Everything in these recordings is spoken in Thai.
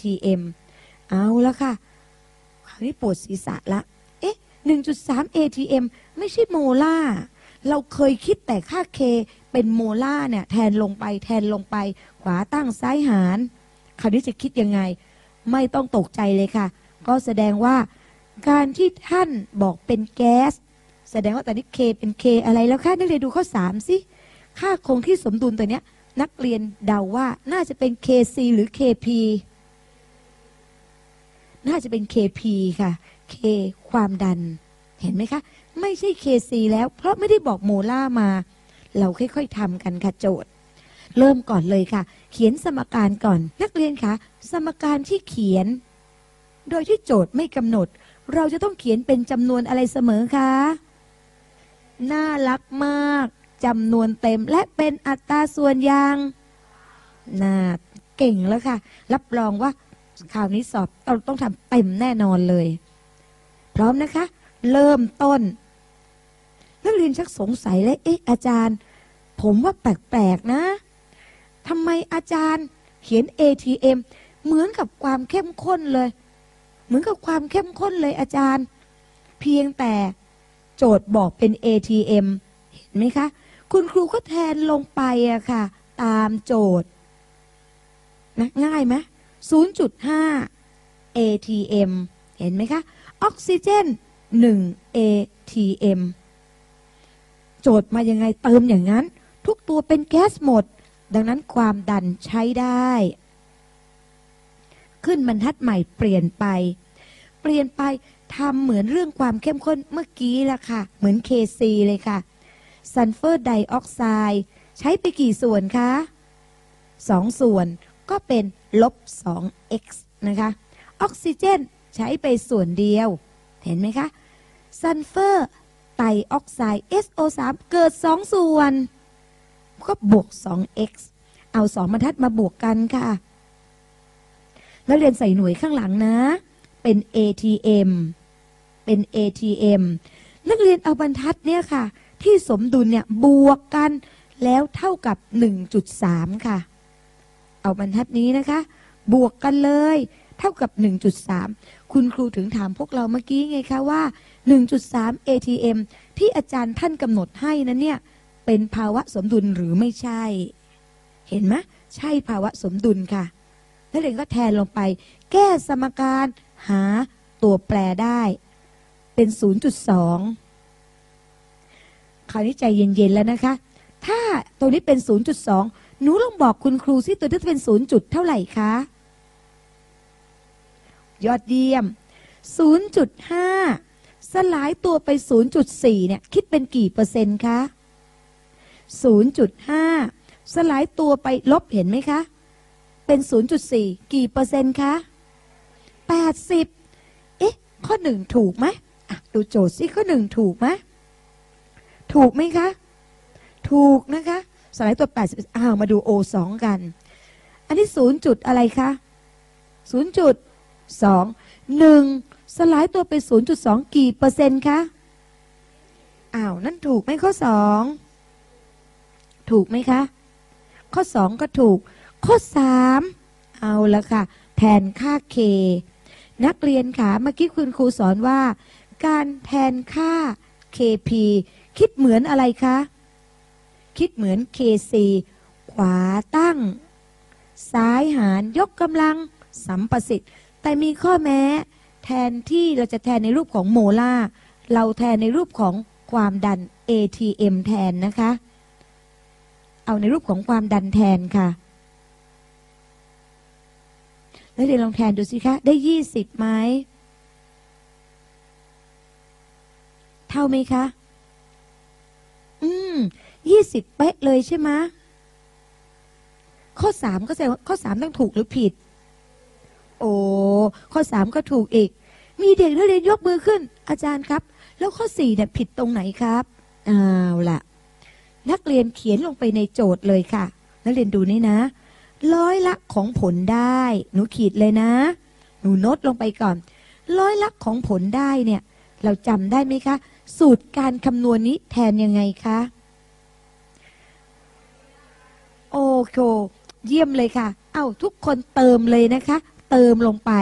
ATM เอาแล้วค่ะคราวนี้ปวดศีรษะละ เอ๊ะ 1.3 ATM ไม่ใช่โมล่า เราเคยคิดแต่ค่า K เป็นโมล่าเนี่ย แทนลงไปแทนลงไป ขวาตั้งซ้ายหาร คราวนี้จะคิดยังไง ไม่ต้องตกใจเลยค่ะ ก็แสดงว่าการที่ท่านบอกเป็นแก๊ส แสดงว่าตอนนี้ K เป็น K อะไรแล้วค่ะนักเรียนดูข้อ3สิค่าคงที่สมดุลตัวเนี้ยนักเรียนเดาว่าน่าจะเป็น KC หรือ KP น่าจะเป็น KP ค่ะ K ความดัน เห็นไหมคะ ไม่ใช่ KC แล้ว เพราะไม่ได้บอกโมล่ามา เราค่อยๆทำกันค่ะโจทย์ เริ่มก่อนเลยค่ะ เขียนสมการก่อน นักเรียนคะสมการที่เขียน โดยที่โจทย์ไม่กำหนด เราจะต้องเขียนเป็นจำนวนอะไรเสมอคะน่ารักมากจำนวนเต็มและเป็นอัตราส่วนอย่างน่าเก่งแล้วค่ะ รับรองว่า คราวนี้สอบเราต้องทำเต็มแน่นอนเลย พร้อมนะคะ เริ่มต้น นักเรียนชักสงสัยเลยเอ๊ะอาจารย์ ผมว่าแปลกๆนะทำไมอาจารย์เขียน ATM เหมือนกับความเข้มข้นเลย เหมือนกับความเข้มข้นเลยอาจารย์ เพียงแต่โจทย์บอกเป็น ATM เห็นไหมคะ คุณครูก็แทนลงไปอะค่ะ ตามโจทย์นะง่ายไหม 0.5 ATM เห็นไหมคะ ออกซิเจน 1 ATM โจทย์มายังไงเติมอย่างนั้น ทุกตัวเป็นแก๊สหมด ดังนั้นความดันใช้ได้ ขึ้นบรรทัดใหม่เปลี่ยนไป เปลี่ยนไปทำเหมือนเรื่องความเข้มข้นเมื่อกี้ละค่ะ เหมือน KC เลยค่ะซัลเฟอร์ไดออกไซด์ใช้ไปกี่ส่วนคะสองส่วน ก็เป็นลบ 2x นะคะ ออกซิเจนใช้ไปส่วนเดียว เห็นไหมคะ ซัลเฟอร์ไตออกไซด์ SO3 เกิด 2 ส่วน ก็บวก 2x เอาสองบรรทัดมาบวกกันค่ะ แล้วเรียนใส่หน่วยข้างหลังนะ เป็น ATM เป็น ATM นักเรียนเอาบรรทัดเนี่ยค่ะ ที่สมดุลเนี่ยบวกกันแล้วเท่ากับ 1.3 ค่ะ เอาบรรทัดนี้นะคะ บวกกันเลย เท่ากับ 1.3 คุณครูถึงถามพวกเราเมื่อกี้ไงคะว่า 1.3 ATM ที่อาจารย์ท่านกำหนดให้นั้นเนี่ย เป็นภาวะสมดุลหรือไม่ใช่ เห็นไหมใช่ภาวะสมดุลค่ะนักเรียนก็แทนลงไป แก้สมการหาตัวแปรได้ เป็น 0.2 คราวนี้ใจเย็น ๆ แล้วนะคะ ถ้าตัวนี้เป็น 0.2 หนูลองบอกคุณครูซิตัวนี้เป็น0จุดเท่าไหร่คะ ยอดเยี่ยม 0.5 สลายตัวไป 0.4 เนี่ย คิดเป็นกี่เปอร์เซ็นต์คะ 0.5 สลายตัวไปลบเห็นไหมคะ เป็น 0.4 กี่เปอร์เซ็นต์คะ 80 เอ๊ะ ข้อหนึ่งถูกไหมอะ ดูโจทย์ซิข้อหนึ่งถูกไหมถูกไหมคะ ถูกนะคะ สลายตัว80อ้าวมาดู O2 กัน อันนี้0จุดอะไรคะ0จุด2 1สลายตัวไป0.2กี่เปอร์เซ็นต์คะอ้าวนั่นถูกไหมข้อ2ถูกไหมคะ ข้อ2ก็ถูก ข้อ3เอาละค่ะ แทนค่า K นักเรียนค่ะเมื่อกี้คุณครูสอนว่า การแทนค่า KP คิดเหมือนอะไรคะ คิดเหมือน KC ขวาตั้ง ซ้ายหารยกกำลังสัมประสิทธิ์ แต่มีข้อแม้ แทนที่เราจะแทนในรูปของโมลาเราแทนในรูปของความดัน ATM แทนนะคะ เอาในรูปของความดันแทนค่ะ แล้วเดี๋ยวลองแทนดูสิคะ ได้ยี่สิบไหม เท่าไหมคะ ยี่สิบเป๊ะเลยใช่ไหมข้อสามก็แสดงว่าข้อสามต้องถูกหรือผิด โอ้ข้อสามก็ถูกอีก มีเด็กนักเรียนยกมือขึ้น อาจารย์ครับ แล้วข้อสี่เนี่ยผิดตรงไหนครับอ้าวล่ะ นักเรียนเขียนลงไปในโจทย์เลยค่ะ นักเรียนดูนี่นะ ร้อยละของผลได้ หนูขีดเลยนะ หนูโน้ตลงไปก่อน ร้อยละของผลได้เนี่ย เราจำได้ไหมคะ สูตรการคำนวณนี้แทนยังไงคะ โอเคเยี่ยมเลยค่ะ เอาทุกคนเติมเลยนะคะ เติมลงไป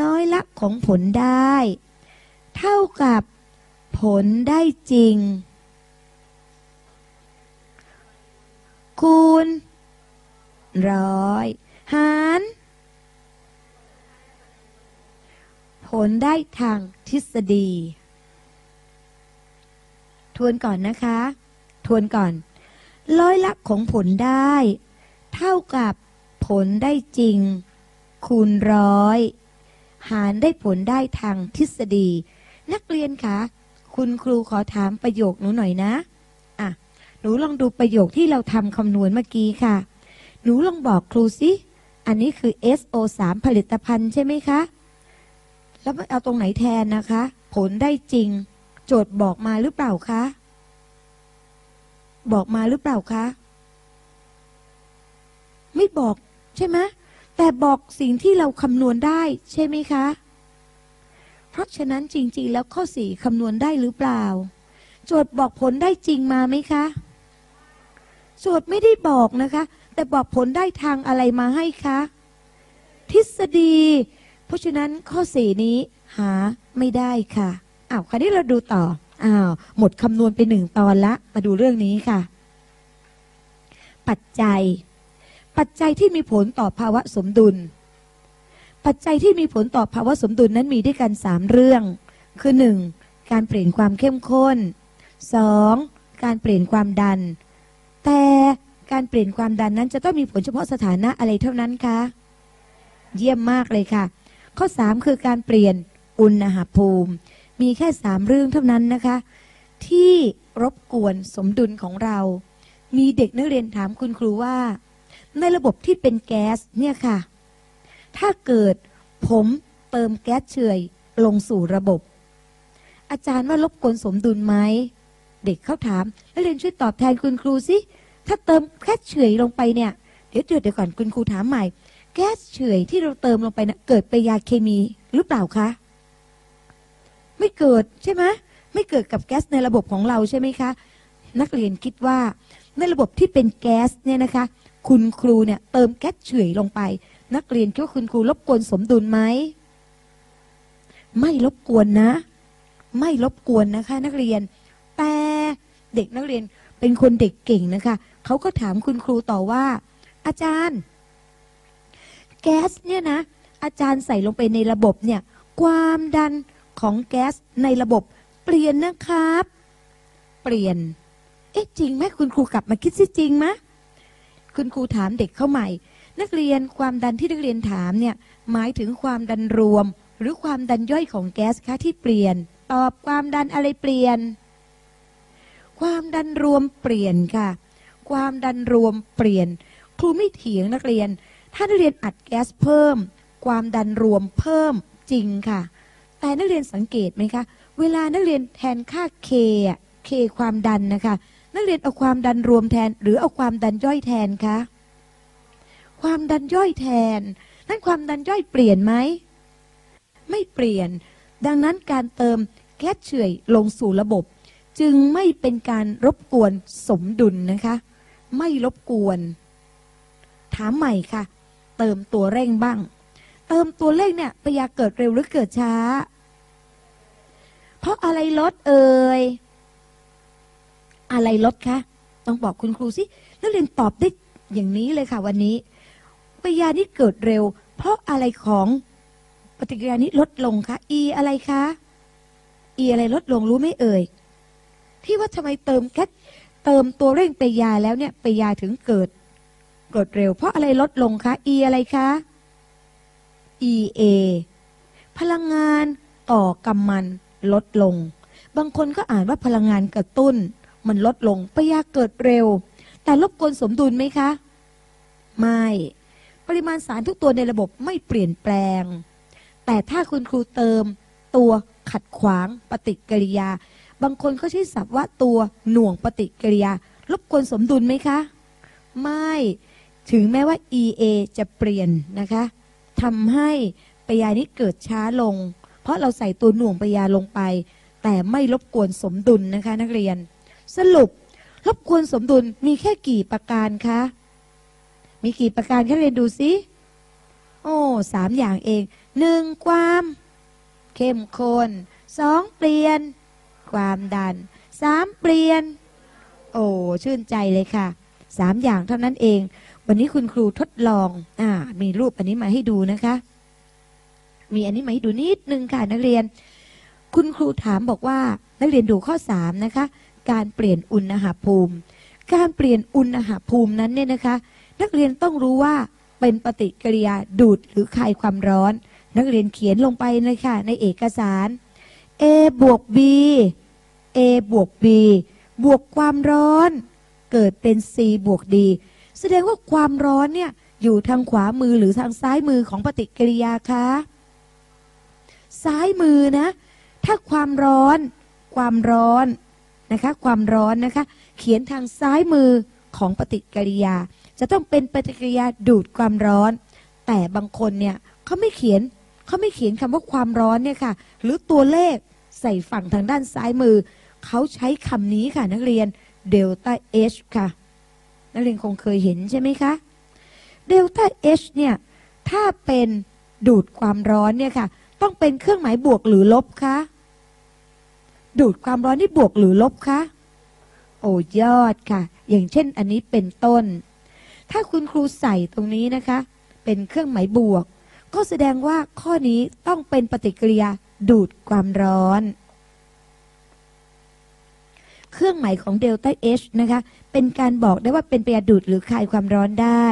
ร้อยละของผลได้ เท่ากับผลได้จริง คูณร้อยหารผลได้ทางทฤษฎี ทวนก่อนนะคะ ทวนก่อน ร้อยละของผลได้ เท่ากับผลได้จริง คูณร้อย หารได้ผลได้ทางทฤษฎี นักเรียนคะคุณครูขอถามประโยคหนูหน่อยนะอะหนูลองดูประโยคที่เราทำคำนวณเมื่อกี้ค่ะ หนูลองบอกครูสิอันนี้คือ SO3 ผลิตภัณฑ์ใช่ไหมคะ แล้วเอาตรงไหนแทนนะคะ ผลได้จริง โจทย์บอกมาหรือเปล่าคะ บอกมาหรือเปล่าคะ ไม่บอกใช่ไหมแต่บอกสิ่งที่เราคำนวณได้ใช่ไหมคะ เพราะฉะนั้นจริง ๆ แล้วข้อสี่คำนวณได้หรือเปล่า โจทย์บอกผลได้จริงมาไหมคะโจทย์ไม่ได้บอกนะคะ แต่บอกผลได้ทางอะไรมาให้คะทฤษฎี เพราะฉะนั้นข้อสี่นี้หาไม่ได้ค่ะอ้าวคราวนี้เราดูต่อ อ้าวหมดคำนวณไปหนึ่งตอนละ มาดูเรื่องนี้ค่ะ ปัจจัย ปัจจัยที่มีผลต่อภาวะสมดุล ปัจจัยที่มีผลต่อภาวะสมดุลนั้นมีด้วยกัน3เรื่อง คือ 1. การเปลี่ยนความเข้มข้น 2. การเปลี่ยนความดัน แต่การเปลี่ยนความดันนั้นจะต้องมีผลเฉพาะสถานะอะไรเท่านั้นคะเยี่ยมมากเลยค่ะ ข้อ 3 คือการเปลี่ยนอุณหภูมิ มีแค่3เรื่องเท่านั้นนะคะ ที่รบกวนสมดุลของเรา มีเด็กนักเรียนถามคุณครูว่า ในระบบที่เป็นแก๊สเนี่ยค่ะ ถ้าเกิดผมเติมแก๊สเฉยลงสู่ระบบ อาจารย์ว่ารบกวนสมดุลไหมเด็กเขาถามนักเรียนช่วยตอบแทนคุณครูสิถ้าเติมแก๊สเฉยลงไปเนี่ยเดี๋ยวเดี๋ยวเดี๋ยวก่อนคุณครูถามใหม่ แก๊สเฉยที่เราเติมลงไปนะเกิดเปฏิกิริยาเคมีหรือเปล่าคะ ไม่เกิดใช่ไหมไม่เกิดกับแก๊สในระบบของเราใช่ไหมคะ นักเรียนคิดว่าในระบบที่เป็นแก๊สเนี่ยนะคะ คุณครูเนี่ยเติมแก๊สเฉยลงไป นักเรียนคิดว่าคุณครูรบกวนสมดุลไหมไม่รบกวนนะ ไม่รบกวนนะคะ นักเรียน แต่เด็กนักเรียนเป็นคนเด็กเก่งนะคะ เขาก็ถามคุณครูต่อว่า อาจารย์ แก๊สเนี่ยนะ อาจารย์ใส่ลงไปในระบบเนี่ย ความดัน ของแก๊สในระบบเปลี่ยนนะครับ เปลี่ยน เอ๊ะจริงไหมคุณครูกลับมาคิดสิจริงไหมคุณครูถามเด็กเข้าใหม่ นักเรียนความดันที่นักเรียนถามเนี่ยหมายถึงความดันรวม หรือความดันย่อยของแก๊สคะที่เปลี่ยน ตอบความดันอะไรเปลี่ยน ความดันรวมเปลี่ยนค่ะ ความดันรวมเปลี่ยน ครูไม่เถียงนักเรียน ถ้านักเรียนอัดแก๊สเพิ่ม ความดันรวมเพิ่มจริงค่ะ แต่นักเรียนสังเกตไหมคะ เวลานักเรียนแทนค่า K อะ K ความดันนะคะ นักเรียนเอาความดันรวมแทน หรือเอาความดันย่อยแทนคะความดันย่อยแทน นั่นความดันย่อยเปลี่ยนไหม ไม่เปลี่ยน ดังนั้นการเติมแก๊สเฉอยลงสู่ระบบ จึงไม่เป็นการรบกวนสมดุลนะคะ ไม่รบกวน ถามใหม่ค่ะ เติมตัวเร่งบ้าง เติมตัวเร่งเนี่ยปยาเกิดเร็วหรือเกิดช้า เพราะอะไรลดเอ่ยอะไรลดคะต้องบอกคุณครูสินักเรียนตอบได้อย่างนี้เลยค่ะวันนี้ปยานี้เกิดเร็ว เพราะอะไรของปฏิกิริยานี้ลดลงคะ E อะไรคะ E อะไรลดลงรู้ไหมเอ่ย ที่ว่าทำไมเติมแก๊สเติมตัวเร่งปยาแล้วเนี่ยปยาถึงเกิดเกิดเร็ว เพราะอะไรลดลงคะ E อะไรคะ EA พลังงานต่อกำมันลดลง บางคนก็อ่านว่าพลังงานกระตุ้น มันลดลงปฏิกิริยาเกิดเร็ว แต่รบกวนสมดุลไหมคะ ไม่ ปริมาณสารทุกตัวในระบบไม่เปลี่ยนแปลง แต่ถ้าคุณครูเติม ตัวขัดขวางปฏิกิริยา บางคนเขาใช้ศัพท์ว่าตัวหน่วงปฏิกิริยารบกวนสมดุลไหมคะ ไม่ ถึงแม้ว่า EA จะเปลี่ยนนะคะ ทำให้ปยานี้เกิดช้าลง เพราะเราใส่ตัวหน่วงปยาลงไป แต่ไม่รบกวนสมดุลนะคะ นักเรียน สรุปรบกวนสมดุลมีแค่กี่ประการคะมีกี่ประการคะเรียนดูซิโอ้สามอย่างเองหนึ่งความ เข้มข้นสองเปลี่ยน ความดันสามเปลี่ยน โอ้ชื่นใจเลยค่ะสามอย่างเท่านั้นเอง วันนี้คุณครูทดลอง อ่า มีรูปอันนี้มาให้ดูนะคะ มีอันนี้มาให้ดูนิดนึงค่ะนักเรียน คุณครูถามบอกว่า นักเรียนดูข้อ3นะคะ การเปลี่ยนอุณหภูมิ การเปลี่ยนอุณหภูมินั้นเนี่ยนะคะ นักเรียนต้องรู้ว่าเป็นปฏิกิริยาดูดหรือคายความร้อน นักเรียนเขียนลงไปเลยค่ะ ในเอกสาร A บวก B A บวก B บวกความร้อน เกิดเป็น C บวก D แสดงว่าความร้อนเนี่ยอยู่ทางขวามือหรือทางซ้ายมือของปฏิกิริยาคะซ้ายมือนะ ถ้าความร้อน ความร้อนนะคะ ความร้อนนะคะ เขียนทางซ้ายมือของปฏิกิริยา จะต้องเป็นปฏิกิริยาดูดความร้อน แต่บางคนเนี่ยเขาไม่เขียนเขาไม่เขียนคำว่าความร้อนเนี่ยค่ะ หรือตัวเลขใส่ฝั่งทางด้านซ้ายมือ เขาใช้คำนี้ค่ะนักเรียนเดลต้า H ค่ะ นักเรียนคงเคยเห็นใช่ไหมคะเดลต้า H เนี่ยถ้าเป็นดูดความร้อนเนี่ยค่ะ ต้องเป็นเครื่องหมายบวกหรือลบคะดูดความร้อนนี่บวกหรือลบคะโอ้ยอดค่ะ อย่างเช่นอันนี้เป็นต้น ถ้าคุณครูใส่ตรงนี้นะคะ เป็นเครื่องหมายบวก ก็แสดงว่าข้อนี้ต้องเป็นปฏิกิริยาดูดความร้อน เครื่องหมายของเดลต้า H นะคะ เป็นการบอกได้ว่าเป็นปริยาดูดหรือคายความร้อนได้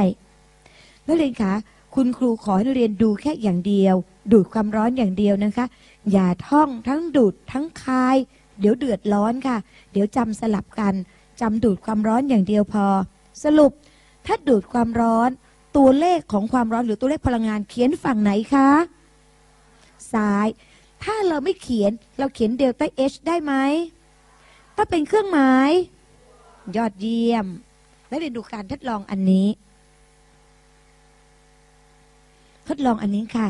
นักเรียนคะคุณครูขอให้นักเรียนดูแค่อย่างเดียว ดูดความร้อนอย่างเดียวนะคะ อย่าท่องทั้งดูดทั้งคาย เดี๋ยวเดือดร้อนค่ะ เดี๋ยวจำสลับกันจำดูดความร้อนอย่างเดียวพอ สรุป ถ้าดูดความร้อน ตัวเลขของความร้อนหรือตัวเลขพลังงานเขียนฝั่งไหนคะซ้าย ถ้าเราไม่เขียนเราเขียนเดลต้า H ได้ไหม ถ้าเป็นเครื่องหมาย ยอดเยี่ยม แล้วเรียนดูการทดลองอันนี้ ทดลองอันนี้ค่ะ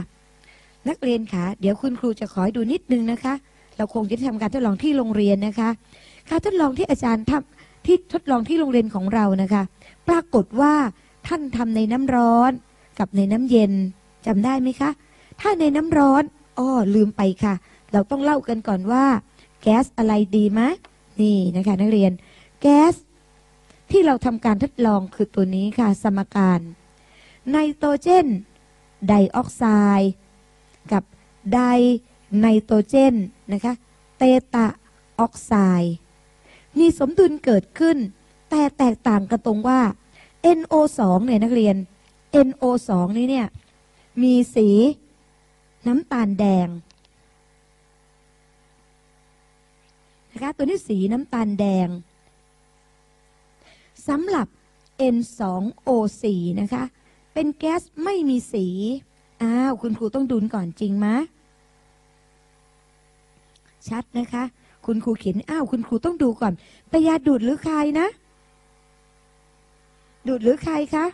นักเรียนค่ะเดี๋ยวคุณครูจะขอให้ดูนิดนึงนะคะ เราคงจะทำการทดลองที่โรงเรียนนะคะการทดลองที่อาจารย์ทำที่ทดลองที่โรงเรียนของเรานะคะ ปรากฏว่าท่านทำในน้ำร้อนกับในน้ำเย็นจำได้ไหมคะ ถ้าในน้ำร้อนอ้อลืมไปค่ะ เราต้องเล่ากันก่อนว่า แก๊สอะไรดีไหม นี่นะคะนักเรียน แก๊สที่เราทำการทดลองคือตัวนี้ค่ะ สมการไนโตรเจน ไดออกไซด์กับไดไนโตรเจนนะคะเตตาออกไซด์มีสมดุลเกิดขึ้น แต่แตกต่างกันตรงว่า NO2 เนี่ยนักเรียน NO2 นี้เนี่ยมีสีน้ำตาลแดง นะคะตัวนี้สีน้ำตาลแดงสำหรับ N2O4 นะคะ เป็นแก๊สไม่มีสี อ้าว คุณครูต้องดุลก่อนจริงมะชัดนะคะ คุณครูเขียน อ้าว คุณครูต้องดูก่อนปยาดูดหรือใครนะ ดูดหรือใครคะ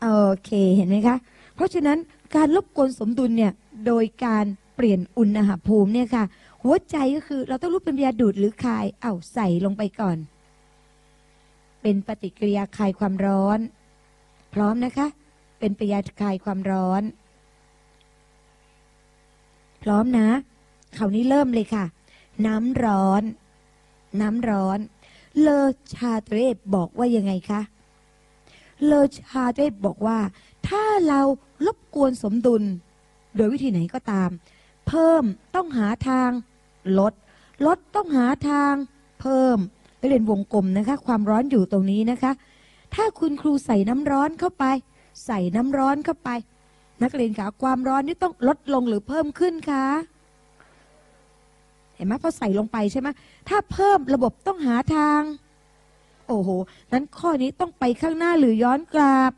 โอเค เห็นไหมคะ เพราะฉะนั้นการรบกวนสมดุลเนี่ย โดยการเปลี่ยนอุณหภูมิเนี่ยค่ะ หัวใจก็คือ เราต้องรู้เป็นปยาดูดหรือคาย เอ้าใส่ลงไปก่อน เป็นปฏิกิริยาคายความร้อน พร้อมนะคะ เป็นปฏิกิริยาคายความร้อน พร้อมนะคราวนี้เริ่มเลยค่ะ น้ำร้อน น้ำร้อน เลอชาเตรบอกว่ายังไงคะเลอชาเตรบอกว่า ถ้าเรารบกวนสมดุล โดยวิธีไหนก็ตาม เพิ่มต้องหาทาง ลด ลดต้องหาทางเพิ่มเรียนวงกลมนะคะ ความร้อนอยู่ตรงนี้นะคะ ถ้าคุณครูใส่น้ำร้อนเข้าไป ใส่น้ำร้อนเข้าไป นักเรียนคะความร้อนนี่ต้องลดลงหรือเพิ่มขึ้นคะเห็นไหมพอใส่ลงไปใช่ไหมถ้าเพิ่มระบบต้องหาทาง โอ้โห นั้นข้อนี้ต้องไปข้างหน้าหรือย้อนกลับ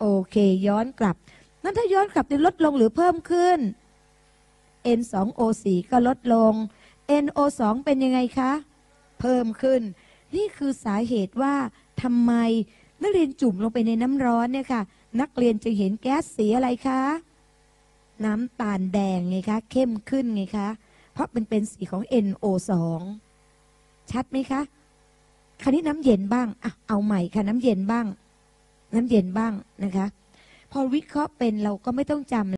โอเค ย้อนกลับ นั้นถ้าย้อนกลับจะลดลงหรือเพิ่มขึ้น N2O4 ก็ลดลง NO2 เป็นยังไงคะ เพิ่มขึ้น นี่คือสาเหตุว่าทำไมนักเรียนจุ่มลงไปในน้ำร้อนเนี่ยค่ะ นักเรียนจะเห็นแก๊สสีอะไรคะ น้ำตาลแดงไงคะ เข้มขึ้นไงคะ เพราะมันเป็นสีของ NO2 ชัดไหมคะ คราวนี้น้ำเย็นบ้างอะเอาใหม่ค่ะ น้ำเย็นบ้าง น้ำเย็นบ้างนะคะ พอวิเคราะห์เป็นเราก็ไม่ต้องจำ